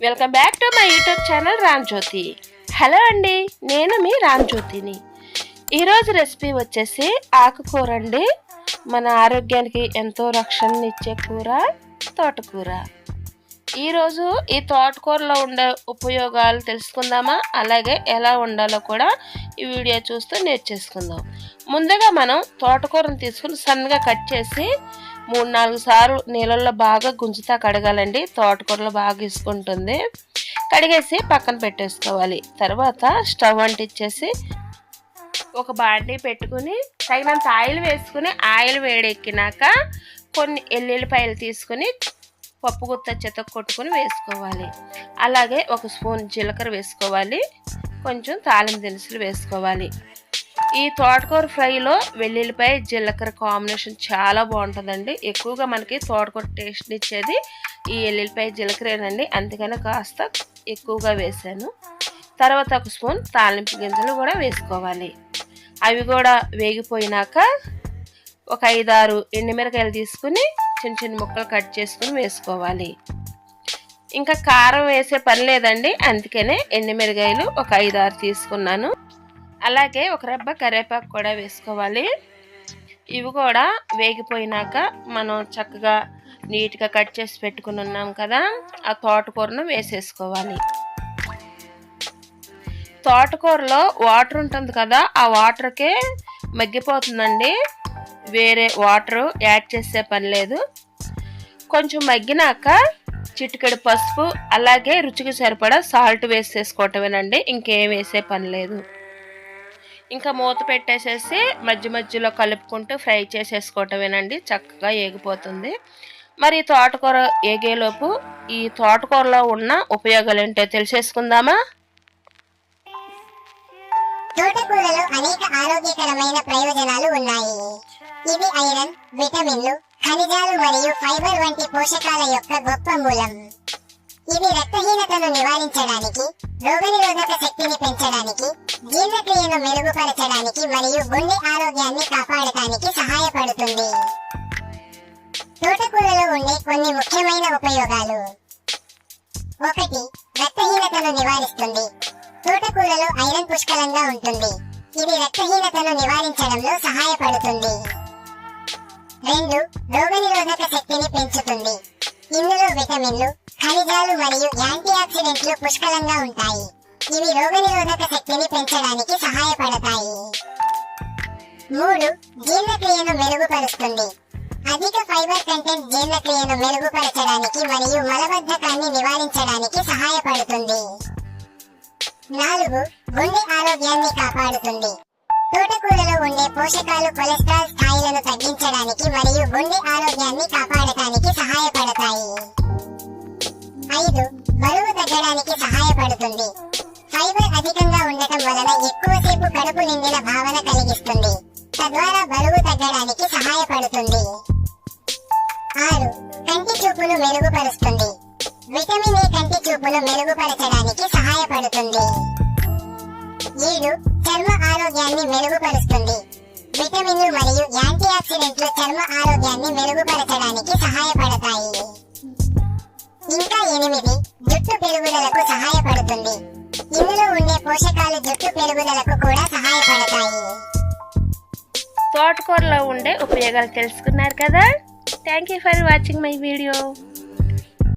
Welcome back to my YouTube channel Ram Jyothi hello అండి నేను మీ రామ్ జ్యోతిని ఈరోజు రెసిపీ వచ్చేసి ఆకుకూర అండి. మన ఆరోగ్యానికి ఎంతో రక్షణనిచ్చే కూర తోటకూర. ఈరోజు ఈ తోటకూరలో ఉండే ఉపయోగాలు తెలుసుకుందామా? అలాగే ఎలా ఉండాలో కూడా ఈ వీడియో చూస్తూ నేర్చేసుకుందాం. ముందుగా మనం తోటకూరను తీసుకుని సన్నగా కట్ చేసి మూడు నాలుగు సార్లు నీళ్ళల్లో బాగా గుంజుతా కడగాలండి. తోటకూరలో బాగా ఇసుకుంటుంది కడిగేసి పక్కన పెట్టేసుకోవాలి. తర్వాత స్టవ్ అంటిచ్చేసి ఒక బాండీ పెట్టుకుని తగినంత ఆయిల్ వేసుకుని ఆయిల్ వేడెక్కినాక కొన్ని ఎల్లుల్లిపాయలు తీసుకుని పప్పు గుత్త చెత్త కొట్టుకుని వేసుకోవాలి. అలాగే ఒక స్పూన్ జీలకర్ర వేసుకోవాలి. కొంచెం తాలింపు దినుసులు వేసుకోవాలి. ఈ తోటకూర ఫ్రైలో వెల్లుల్లిపాయ జీలకర్ర కాంబినేషన్ చాలా బాగుంటుందండి. ఎక్కువగా మనకి తోటకూర టేస్ట్ ఇచ్చేది ఈ ఎల్లుల్లిపాయ జీలకర్రేనండి. అందుకని కాస్త ఎక్కువగా వేసాను. తర్వాత ఒక స్పూన్ తాలింపు గింజలు కూడా వేసుకోవాలి. అవి కూడా వేగిపోయినాక ఒక ఐదారు ఎండుమిరకాయలు తీసుకుని చిన్న చిన్న ముక్కలు కట్ చేసుకుని వేసుకోవాలి. ఇంకా కారం వేసే పని లేదండి. అందుకనే ఎండుమిరకాయలు ఒక ఐదారు తీసుకున్నాను. అలాగే ఒక రెబ్బ కరివేపాకు కూడా వేసుకోవాలి. ఇవి కూడా వేగిపోయినాక మనం చక్కగా నీట్గా కట్ చేసి పెట్టుకుని ఉన్నాం కదా ఆ తోటకూరను వేసేసుకోవాలి. తోటకూరలో వాటర్ ఉంటుంది కదా ఆ వాటర్కే మగ్గిపోతుందండి. వేరే వాటర్ యాడ్ చేసే పని లేదు. కొంచెం మగ్గినాక చిటికెడు పసుపు అలాగే రుచికి సరిపడా సాల్ట్ వేసేసుకోవటమేనండి ఇంకేం వేసే పని లేదు. ఇంకా మూత పెట్టేసేసి మధ్య మధ్యలో కలుపుకుంటూ ఫ్రై చేసేసుకోవటమేనండి. చక్కగా ఏగిపోతుంది. మరి తోటకూర ఏగేలోపు ఈ తోటకూరలో ఉన్న ఉపయోగాలు ఏంటో తెలిసేసుకుందామా? తోటకూరలో అనేక ఆరోగ్యకరమైన ప్రయోజనాలు ఉన్నాయి. ఇవి ఐరన్ విటమిన్లు ఖనిజాలు మరియు ఫైబర్ వంటి పోషకాల యొక్క గొప్ప మూలం. ఇవి రక్తహీనతను నివారించడానికి రోగనిరోధక శక్తిని పెంచడానికి జీర్ణక్రియను మెరుగుపరచడానికి మరియు గుండె ఆరోగ్యాన్ని కాపాడటానికి సహాయపడుతుంది. తోటకూరలో ఉండే కొన్ని ముఖ్యమైన ఉపయోగాలు. ఒకటి రక్తహీనతను నివారిస్తుంది. తోటకూరలో ఐరన్ పుష్కలంగా ఉంటుంది. ఇది రక్తహీనతను నివారించడంలో సహాయపడుతుంది. రెండు రోగనిరోధక శక్తిని పెంచుతుంది. ఇందులో విటమిన్లు ఖనిజాలు మరియు యాంటీ ఆక్సిడెంట్లు పుష్కలంగా ఉంటాయి. ఇవి రోగనిరోధక శక్తిని పెంచడానికి సహాయపడతాయి. మూడు జీర్ణక్రియను మెరుగుపరుస్తుంది. అధిక ఫైబర్ కంటెంట్ జీర్ణక్రియను మెరుగుపరచడానికి మరియు మలబద్ధకాన్ని నివారించడానికి సహాయపడుతుంది. నాలుగు గుండె ఆరోగ్యాన్ని కాపాడుతుంది. తోటకూరలో ఉండే పోషకాలు కొలెస్ట్రాల్ స్థాయిలను తగ్గించడానికి మరియు గుండె ఆరోగ్యాన్ని కాపాడటానికి సహాయపడతాయి. ఐదు బరువు తగ్గడానికి సహాయపడుతుంది. అధికంగా ఉండటం వలన ఎక్కువసేపు కడుపు నిండిన భావన కలిగిస్తుంది. తద్వారా బరువు తగ్గడానికి సహాయపడుతుంది. ఆరు కంటి చూపును మెరుగుపరుస్తుంది. విటమిన్ ఏ కంటి చూపును మెరుగుపరచడానికి సహాయపడుతుంది. ఏడు చర్మ ఆరోగ్యాన్ని మెరుగుపరుస్తుంది. విటమిన్లు మరియు యాంటీ ఆక్సిడెంట్లు చర్మ ఆరోగ్యాన్ని మెరుగుపరచడానికి సహాయపడతాయి. ఇంకా ఎనిమిది జుట్టు పెరుగుదలకు సహాయపడుతుంది. ఇందులో ఉండే పోషకాలు జుట్టు పెరుగుదలకు కూడా సహాయపడతాయి. తోటకూరలో ఉండే ఉపయోగాలు తెలుసుకున్నారు కదా? Thank you for watching my video